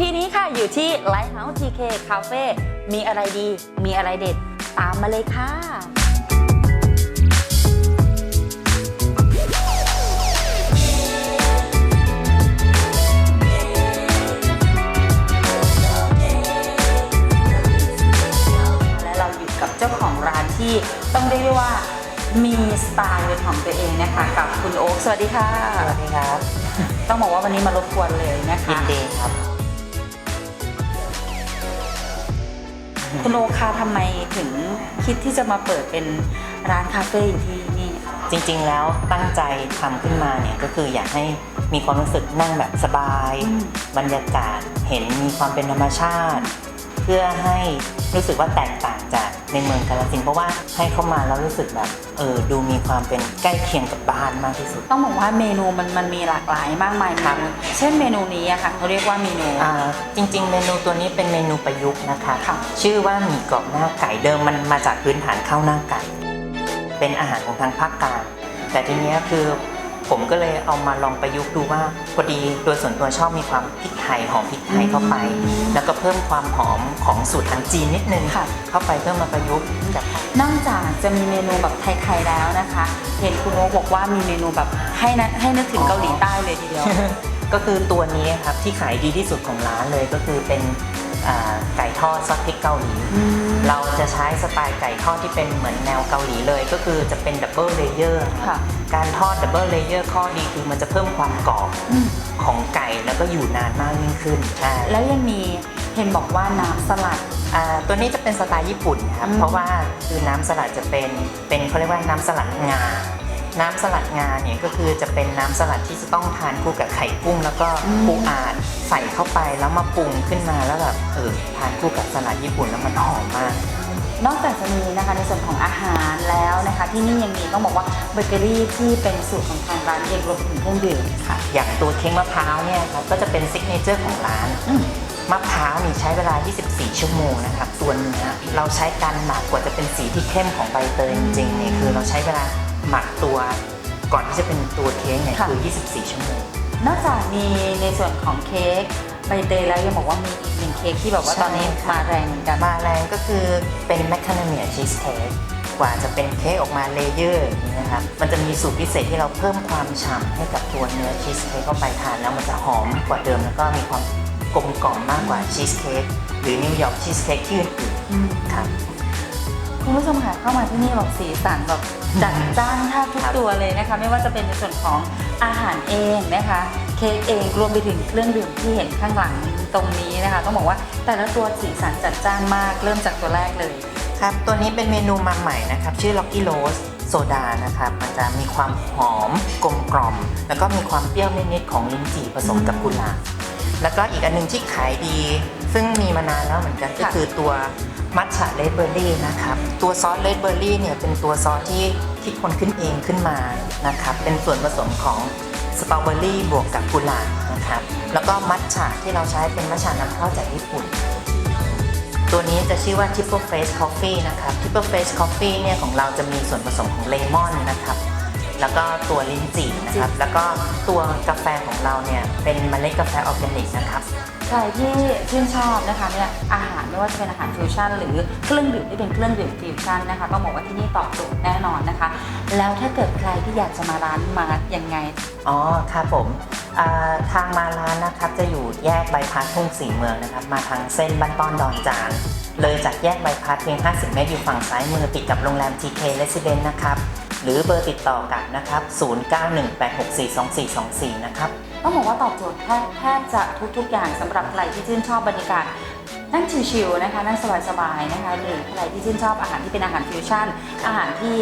EP นี้ค่ะอยู่ที่ Lighthouse TK Cafe มีอะไรดี มีอะไรเด็ด ตามมาเลยค่ะและเราอยู่กับเจ้าของร้านที่ต้องเรียกได้ว่ามีสไตล์เป็นของตัวเองนะคะกับคุณโอ๊คสวัสดีค่ะ สวัสดีครับ ต้องบอกว่าวันนี้มารบกวนเลยนะคะยินดีครับ คุณโอคาทำไมถึงคิดที่จะมาเปิดเป็นร้านคาเฟ่อยู่ที่นี่ จริงๆแล้วตั้งใจทำขึ้นมาเนี่ยก็คืออยากให้มีความรู้สึกนั่งแบบสบาย อืม บรรยากาศเห็นมีความเป็นธรรมชาติ เพื่อให้รู้สึกว่าแตกต่างจาก ในเมืองกาฬสินธุ์เพราะว่าให้เข้ามาแล้วรู้สึกแบบเออดูมีความเป็นใกล้เคียงกับบ้านมากที่สุด ต้องบอกว่าเมนูมันมันมีหลากหลายมากมายครับเมนูเช่นเมนูนี้อะค่ะเขาเรียกว่าเมนู อ่าจริง ๆ เมนูตัวนี้เป็นเมนูประยุกต์นะคะค่ะ ชื่อว่าหมี่กรอบหน้าไก่เดิมมันมาจากพื้นฐานข้าวหน้าไก่ เป็นอาหารของทางภาคกลางแต่ทีเนี้ยคือ ผมก็เลยเอามาลองประยุกต์ดูว่าพอดีโดยส่วนตัวชอบมีความพริกไทยหอมพริกไทยเข้าไป แล้วก็เพิ่มความหอมของสูตรทางจีนนิดนึงค่ะ เข้าไปเพื่อมาประยุกต์กับนอกจากจะมีเมนูแบบไทยๆแล้วนะคะ เห็นคุณโอบอกว่ามีเมนูแบบให้นะให้นึกถึงเกาหลีใต้เลยทีเดียว ก็คือตัวนี้ครับที่ขายดีที่สุดของร้านเลยก็คือเป็นอ่า ไก่ทอดซอสพริกเกาหลี เราจะใช้สไตล์ไก่ทอดที่เป็นเหมือนแนวเกาหลีเลย ก็คือจะเป็นดับเบิลเลเยอร์ค่ะการทอดดับเบิลเลเยอร์ข้อดีคือมันจะเพิ่มความกรอบอืมของไก่แล้วก็อยู่นานมากยิ่งขึ้นใช่แล้วยังมีเห็นบอกว่าน้ำสลัดอ่าตัวนี้จะเป็นสไตล์ญี่ปุ่นครับอืมเพราะว่าคือน้ำสลัดจะเป็นเป็นเขาเรียกว่าน้ำสลัดงา น้ำสลัดงาเนี่ยก็คือจะเป็นน้ำสลัดที่จะต้องทานคู่กับไข่กุ้ง แล้วก็ปูอาดใส่เข้าไปแล้วมาปรุงขึ้นมาแล้วแบบเออทานคู่กับสลัดญี่ปุ่นแล้วมันหอมมาก นอกจากจะมีนะคะในส่วนของอาหารแล้วนะคะ ที่นี่ยังมีต้องบอกว่าเบเกอรี่ที่เป็นสูตรของทางร้านเองรวมถึงเครื่องดื่มค่ะ อย่างตัวเค้กมะพร้าวเนี่ยครับก็จะเป็นซิกเนเจอร์ของร้านอืมมะพร้าวนี่ใช้เวลา 24 ชั่วโมงนะครับตัวเนื้อเราใช้การหมักกว่าจะเป็นสีที่เข้มของใบเตยจริงๆเนี่ยคือเราใช้เวลา หมักตัวก่อนที่จะเป็นตัวเค้กเนี่ยค่ะ คือ 24 ชั่วโมง นอกจากมีในส่วนของเค้กใบเตยแล้วยังบอกว่ามีอีกหนึ่งเค้กที่แบบว่าใช่ตอนนี้ค่ะ มาแรงเหมือนกันมาแรงก็คือเป็นแมคคาเดเมียชีสเค้กกว่าจะเป็นเค้กออกมาเลเยอร์อย่างนี้นะครับมันจะมีสูตรพิเศษที่เราเพิ่มความฉ่ำให้กับตัวเนื้อชีสเค้กเข้าไปทานแล้วมันจะหอมกว่าเดิมแล้วก็มีความกลมกล่อมมากกว่าชีสเค้กหรือนิวยอร์กชีสเค้กที่อื่นอืม ๆครับ คุณผู้ชมค่ะเข้ามาที่นี่แบบสีสันแบบจัดจ้านแทบทุกตัวเลยนะคะ ไม่ว่าจะเป็นในส่วนของอาหารเองนะคะ เค้กเองรวมไปถึงเครื่องดื่มที่เห็นข้างหลังตรงนี้นะคะ ต้องบอกว่าแต่ละตัวสีสันจัดจ้านมาก เริ่มจากตัวแรกเลย ครับ ตัวนี้เป็นเมนูมาใหม่นะครับ ชื่อ Rocky Rose โซดานะครับมันจะมีความหอมกลมกล่อม แล้วก็มีความเปรี้ยวนิดๆของลิ้นจี่ผสมกับกุหลาบแล้วก็อีกอันหนึงที่ขายดี ซึ่งมีมานานแล้วเหมือนกันก็คือตัว มัทฉะเลดเบอร์รี่นะครับ ตัวซอสเลดเบอร์รี่เนี่ยเป็นตัวซอสที่คิดคนขึ้นเองขึ้นมานะครับ เป็นส่วนผสมของสตรอเบอรี่บวกกับกุหลาบนะครับ แล้วก็มัทฉะที่เราใช้เป็นมัทฉะนำเข้าจากญี่ปุ่น ตัวนี้จะชื่อว่า Triple Face Coffee นะครับ Triple Face Coffee เนี่ยของเราจะมีส่วนผสมของเลมอนนะครับ แล้วก็ตัวลิ้นจี่นะครับ แล้วก็ตัวกาแฟของเราเนี่ยเป็นเมล็ดกาแฟออร์แกนิกนะครับ ใครที่ชื่นชอบนะคะเนี่ยอาหารไม่ว่าจะเป็นอาหารฟิวชั่นหรือเครื่องดื่มที่เป็นเครื่องดื่มฟิวชั่นนะคะต้องบอกว่าที่นี่ตอบโจทย์แน่นอนนะคะ แล้วถ้าเกิดใครที่อยากจะมาร้านมายังไง อ๋อครับผมอ่าทางมาร้านนะครับจะอยู่แยกใบายพาสทุ่งสีเมืองนะครับ มาทางเส้นบ้านต้อนดอนจานเลยจากแยกใบายพาสเพียง 50 เมตรอยู่ฝั่งซ้ายมือติดกับโรงแรม TK Residence นะครับ หรือเบอร์ติดต่อกันนะครับ 0918642424 นะครับ ต้องบอกว่าตอบโจทย์แทบแทบจะทุกๆ อย่างสำหรับใครที่ชื่นชอบบรรยากาศนั่งชิลๆนะคะนั่งสบายๆนะคะหรือใครที่ชื่นชอบอาหารที่เป็นอาหารฟิวชั่น อาหารที่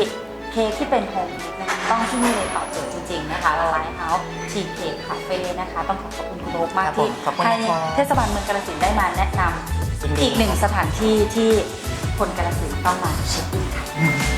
เค้กที่เป็นโฮมเมดนะคะต้องที่นี่เลยตอบโจทย์จริงๆนะคะไลท์เฮาส์ทีเค้กคาเฟ่นะคะต้องขอขอบคุณคุณโอ๊คมากครับผที่มขอบคุณให้นะครับ เทศบาลเมืองกาฬสินธุ์ได้มาแนะนำยินดีอีกหนึ่งสถานที่ที่คนกาฬสินธุ์ต้องมาเช็คอิน